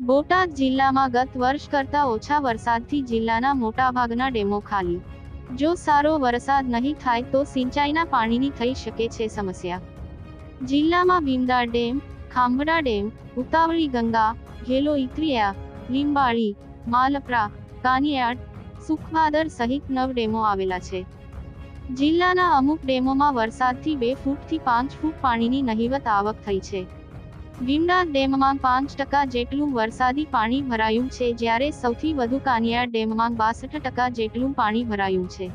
બોટાદ જિલ્લામાં ગત વર્ષ કરતાં ઓછા વરસાદથી જિલ્લાના મોટાભાગના ડેમો ખાલી. જો સારો વરસાદ નહીં થાય તો સિંચાઈના પાણીની થઈ શકે છે સમસ્યા. જિલ્લામાં ભીમદાર ડેમ, ખાંભડા ડેમ, ઉતાવળી ગંગા, ઘેલો ઇત્રિયા લીંબાળી, માલપરા, કાનિયાડ સુખભાદર સહિત નવ ડેમો આવેલા છે. જિલ્લાના અમુક ડેમોમાં વરસાદથી બે ફૂટથી પાંચ ફૂટ પાણીની નહિવત આવક થઈ છે. ભીમનાથ ડેમમાં પાંચ ટકા જેટલું વરસાદી પાણી ભરાયું છે, જ્યારે સૌથી વધુ કાનિયા ડેમમાં બાસઠ ટકા જેટલું પાણી ભરાયું છે.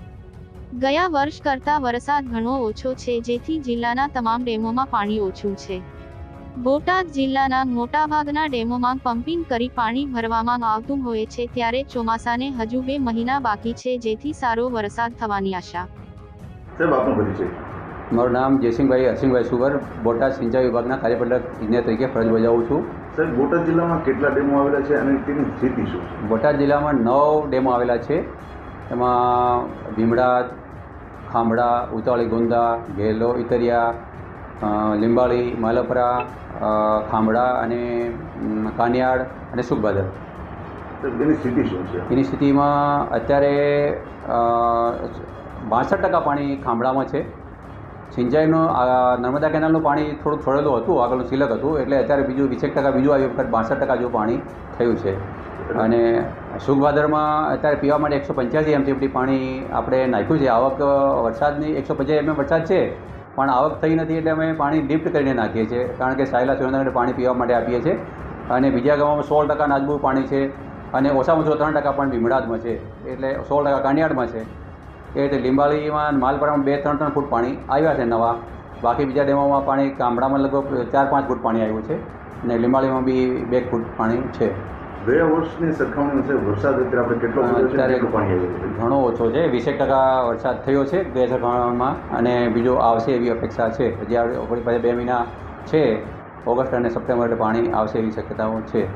ગયા વર્ષ કરતાં વરસાદ ઘણો ઓછો છે, જેથી જિલ્લાના તમામ ડેમોમાં પાણી ઓછું છે. બોટાદ જિલ્લાના મોટાભાગના ડેમોમાં પમ્પિંગ કરી પાણી ભરવામાં આવતું હોય છે, ત્યારે ચોમાસાને હજુ બે મહિના બાકી છે, જેથી સારો વરસાદ થવાની આશા. મારું નામ જયસિંહભાઈ હરસિંહભાઈ સુવર બોટાદ સિંચાઈ વિભાગના કાર્યપાલક ઇજનેર તરીકે ફરજ બજાવું છું. સાહેબ બોટાદ જિલ્લામાં કેટલા ડેમો આવેલા છે અને તેની સ્થિતિ શું છે? બોટાદ જિલ્લામાં નવ ડેમો આવેલા છે. એમાં ભીમડા ખાંભડા ઉતાળી ગોંદા ઘેલો ઇતરિયા લીંબાળી માલપરા ખાંભડા અને કાનિયાડ અને સુખભાદર એની સ્થિતિ શું છે? એની સ્થિતિમાં અત્યારે બાસઠ ટકા પાણી ખાંભડામાં છે. સિંચાઈનું નર્મદા કેનાલનું પાણી થોડુંક છોડેલું હતું, આગળનું સિલક હતું, એટલે અત્યારે બીજું વીસેક ટકા બીજું આવી વખત બાસઠ ટકા જેવું પાણી થયું છે. અને સુખભાદરમાં અત્યારે પીવા માટે એકસો પંચ્યાસી એમસીએફટી પાણી આપણે નાખ્યું છે. આવક વરસાદની એકસો પંચ્યાસી એમએમ વરસાદ છે, પણ આવક થઈ નથી એટલે અમે પાણી લિફ્ટ કરીને નાખીએ છીએ, કારણ કે સાયલા સુરેન્દ્રનગર પાણી પીવા માટે આપીએ છીએ. અને બીજા ગામમાં સોળ ટકા નાજબુ પાણી છે, અને ઓછામાં ઓછું ત્રણ ટકા પણ ભીમડાદમાં છે, એટલે સોળ ટકા કાંડિયાડમાં છે. એ રીતે લીંબાળીમાં માલપરામાં બે ત્રણ ત્રણ ફૂટ પાણી આવ્યા છે નવા. બાકી બીજા ડેમોમાં પાણી ગામડામાં લગભગ ચાર પાંચ ફૂટ પાણી આવ્યું છે અને લીંબાળીમાં બી બે ફૂટ પાણી છે. ગયા વર્ષની સરખામણી છે વરસાદ અત્યારે આપણે કેટલો અત્યારે ઘણો ઓછો છે. વીસેક ટકા વરસાદ થયો છે બે સરખામણીમાં અને બીજો આવશે એવી અપેક્ષા છે. હજી આપણે આપણી પાસે બે મહિના છે. ઓગસ્ટ અને સપ્ટેમ્બર પાણી આવશે એવી શક્યતાઓ છે.